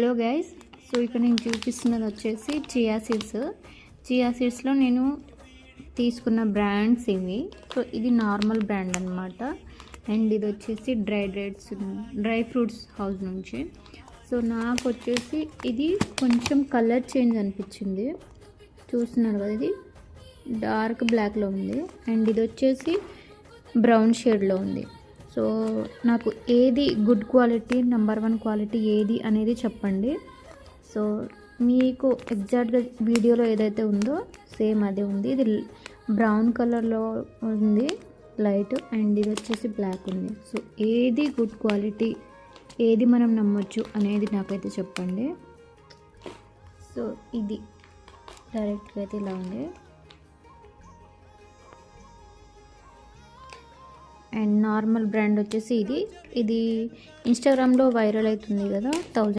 Hello guys. So ఇక్కడ నేను చూపిస్తున్నది వచ్చేసి చియా సీడ్స్ చియా సీడ్స్లో నేను తీసుకున్న బ్రాండ్స్ ఇవి. సో ఇది నార్మల్ బ్రాండ్ అనమాట అండ్ ఇది వచ్చేసి dry dates dry fruits house నుంచి. సో నాకు వచ్చేసి ఇది కొంచెం కలర్ చేంజ్ అనిపించింది. చూస్తున్నారు కదా ఇది? డార్క్ బ్లాక్లో ఉంది. అండ్ ఇది వచ్చేసి బ్రౌన్ షేడ్లో ఉంది. సో నాకు ఏది good quality number one quality ఏది అనేది చెప్పండి. సో మీకు ఎగ్జాక్ట్గా వీడియోలో ఏదైతే ఉందో సేమ్ అదే ఉంది. ఇది బ్రౌన్ కలర్లో ఉంది లైట్ అండ్ ఇది వచ్చేసి బ్లాక్ ఉంది. సో ఏది గుడ్ క్వాలిటీ ఏది మనం నమ్మొచ్చు అనేది నాకైతే చెప్పండి. సో ఇది డైరెక్ట్గా అయితే ఇలా ఉంది. అండ్ నార్మల్ బ్రాండ్ వచ్చేసి ఇది. ఇది ఇన్స్టాగ్రామ్లో వైరల్ అవుతుంది కదా థౌజండ్